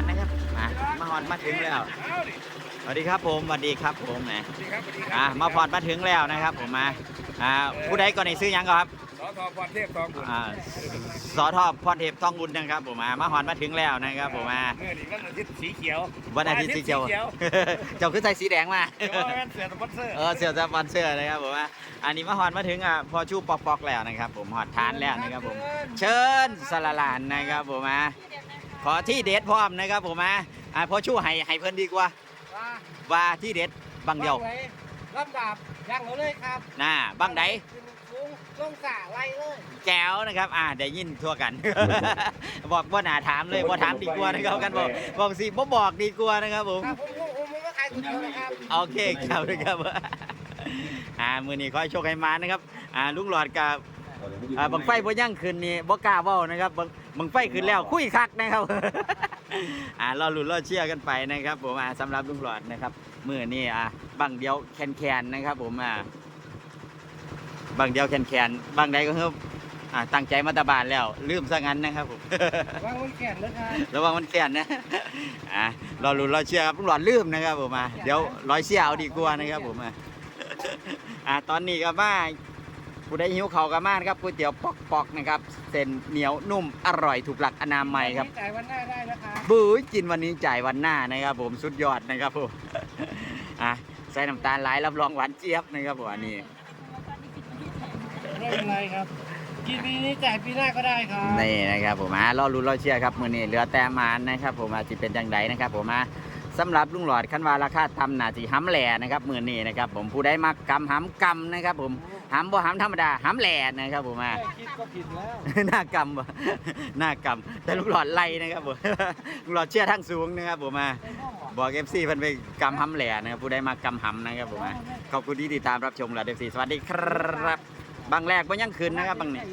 านนะครับมามาฮอดมาถึงแล้วสวัสดีครับผมสวัสดีครับผมนะอะมาพอดมาถึงแล้วนะครับ ผมมาอ่าผู้ใดก่อนในซื้อหยังก่อนครับสอทอพรเทพทองบุญอ่าสอทอพรเทพทองบุญนะครับผมมามาฮอดมาถึงแล้วนะครับผมมาเมื่อนี้วันอาทิตย์สีเขียววันอาทิตย์สีเขียววันอาทิตย์สีเขียวเจ้าขึ้นใส่สีแดงมาเดี๋ยวว่าแม่นเสือสปอนเซอร์เออเสียวจะบอลเสื้อนะครับผมว่าอันนี้มาฮอดมาถึงอะพอชูปอกปอกๆแล้วนะครับ ผมฮอดทานแล้วนะครับผม เชิญสละลานนะครับผมมา ขอที่เด็ดพร้อมนะครับผมมาอะพอชูให้ให้เพิ่นดีกว่า ว่าว่าที่เด็ดบังเดียวไหนลำดับยังเอาเลยครับน่าบังไดลุงลงสาไล่เลยแก้วนะครับ อ่าได้ยินทั่วกัน บอกว่าหนาถามเลยว่าถามดีกว่านะครับกันบอกบอกสิบ่บอกดีกว่านะครับผมครับผมผมผมผมก็ขายก๋วยเตี๋ยวนะครับโอเคครับนะครับอ่ามือนี้ขอให้โชคให้มานะครับ อ่าลุงหลอดกับ อ่าบังไฟบ่ยั่งขึ้นนี่บ่กล้าเว้านะครับบังบังไฟขึ้นแล้วคุยคักนะครับ อ่ารอลุ้นรอเชียร์กันไปนะครับ ผมอ่าสำหรับลุงหลอดนะครับมือนี้อ่าบังเดียวแคนแคนๆนะครับ ผมอ่าบังเดียวแคนแคนๆบังใดก็คืออ่าตั้งใจมาตาบานแล้ว ลืมซะงั้นนะครับผมวางมันแขนนะครับระวังมันแก่นนะอะรอลุ้นรอเชียร์ครับลุงหลอดลืมนะครับ ผมมาเดี๋ยวร้อยเชียร์เอาดีกว่านะครับ ผมอะอะตอนนี้ก็มา ผู้ใดหิวเขาวก็มานะครับก๋วยเตี๋ยวปอกปอกๆนะครับเส้นเหนียวนุ่มอร่อยถูกหลักอนามัยครับ จ่ายวันหน้าได้นะครับบู๊ยกินวันนี้จ่ายวันหน้านะครับ ผมสุดยอดนะครับผมอะใส่น้ำตาลหลายรับรองหวานเจี๊ยบนะครับผมอันนี้ไม่เป็นไรครับ กินปีนี้จ่ายปีหน้าก็ได้ครับนี่นะครับผมอะรอลุ้นรอเชียร์ครับมือนี้เหลือแต่หมานนะครับ ผมอาจจะเป็นจังไดนะครับ ผมอะ สำหรับลุงหลอดคันว่าราคาทำหนาจีห้ำแหล่นะครับมือนี้นะครับผมผู้ได้มากกำห้ำกำนะครับ ผมห้ำบ่ห้ำธรรมดาห้ำแหล่นะครับผมอะ แค่คิดก็ผิดแล้วหน้ากำบ่หน้ากำแต่ลูกหลอดไล่นะครับผม ลูกหลอดเชื่อทั้งสูงนะครับผมมาบอกเอฟซีเพิ่นไปกำหำแหล่นะครับผู้ใดมากำหำนะครับผมมาขอบคุณที่ติดตามรับชมเราเอฟซีสวัสดีครับ บางแรกบ่ยังคืนนะครับบางเนี่ย